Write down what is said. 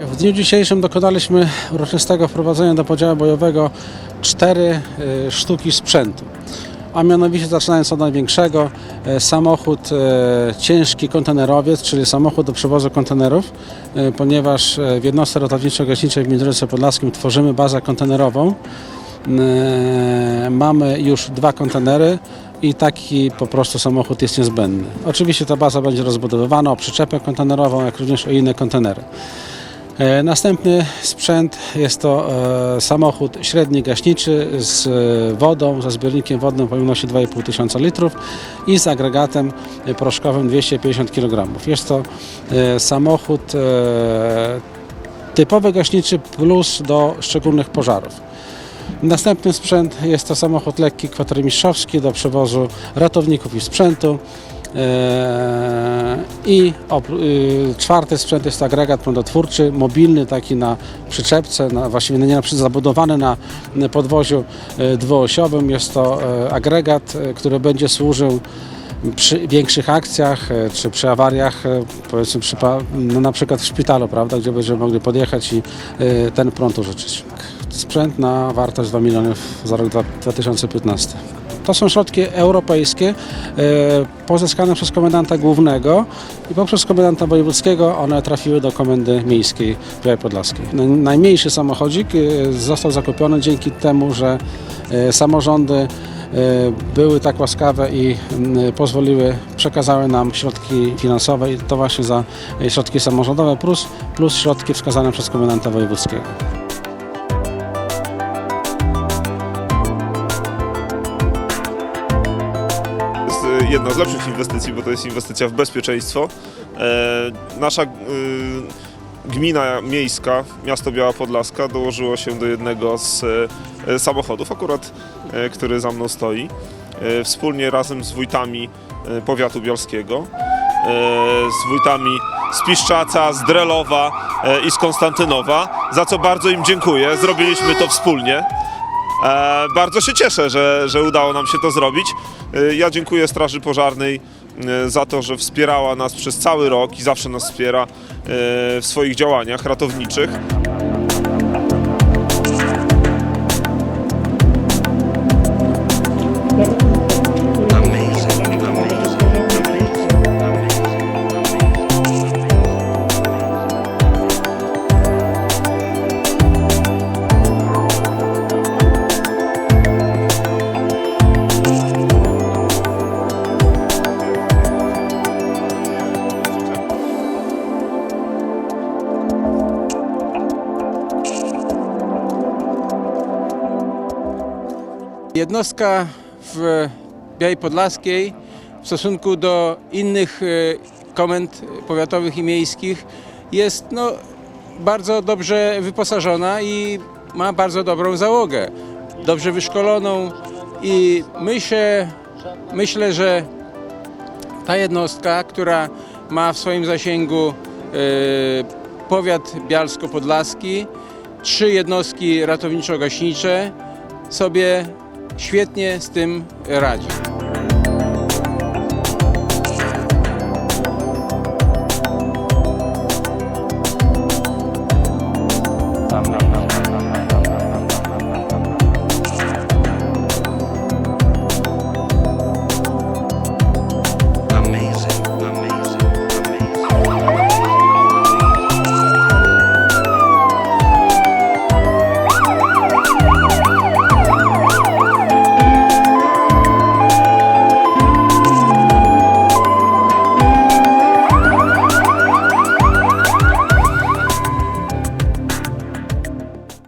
W dniu dzisiejszym dokonaliśmy uroczystego wprowadzenia do podziału bojowego cztery y, sztuki sprzętu. A mianowicie zaczynając od największego, y, samochód y, ciężki kontenerowiec, czyli samochód do przewozu kontenerów, ponieważ w jednostce ratowniczo-gaśniczej w Międzyrzecu Podlaskim tworzymy bazę kontenerową. Mamy już dwa kontenery, i taki po prostu samochód jest niezbędny. Oczywiście ta baza będzie rozbudowywana o przyczepę kontenerową, jak również o inne kontenery. E, Następny sprzęt jest to e, samochód średni gaśniczy z e, wodą, ze zbiornikiem wodnym pojemności 2,5 tysiąca litrów i z agregatem proszkowym 250 kg. Jest to samochód typowy gaśniczy plus do szczególnych pożarów. Następny sprzęt jest to samochód lekki kwatermistrzowski do przewozu ratowników i sprzętu. Eee, I y, czwarty sprzęt jest to agregat prądotwórczy, mobilny, taki na przyczepce, na, właściwie nie na zabudowany na podwoziu e, dwuosiowym. Jest to e, agregat, e, który będzie służył przy większych akcjach czy przy awariach, powiedzmy przy, no na przykład w szpitalu, prawda, gdzie będziemy mogli podjechać i ten prąd użyczyć. Sprzęt na wartość 2 milionów za rok dwa- 2015. To są środki europejskie e, pozyskane przez komendanta głównego i poprzez komendanta wojewódzkiego one trafiły do komendy miejskiej w Białej Podlaskiej. Naj- Najmniejszy samochodzik e, został zakupiony dzięki temu, że e, samorządy były tak łaskawe i pozwoliły, przekazały nam środki finansowe i to właśnie za środki samorządowe plus, plus środki wskazane przez komendanta wojewódzkiego. Jedna z lepszych inwestycji, bo to jest inwestycja w bezpieczeństwo. E, Nasza y, gmina miejska, miasto Biała Podlaska, dołożyło się do jednego z e, samochodów, akurat e, który za mną stoi, e, wspólnie razem z wójtami e, powiatu bialskiego, e, z wójtami z Piszczaca, z Drelowa e, i z Konstantynowa, za co bardzo im dziękuję. Zrobiliśmy to wspólnie. E, bardzo się cieszę, że, że udało nam się to zrobić. E, ja dziękuję Straży Pożarnej e, za to, że wspierała nas przez cały rok i zawsze nas wspiera w swoich działaniach ratowniczych. Jednostka w Białej Podlaskiej w stosunku do innych e, komend powiatowych i miejskich jest no, bardzo dobrze wyposażona i ma bardzo dobrą załogę, dobrze wyszkoloną i myślę, myślę że ta jednostka, która ma w swoim zasięgu e, powiat bialsko-podlaski, trzy jednostki ratowniczo-gaśnicze, sobie świetnie z tym radzi.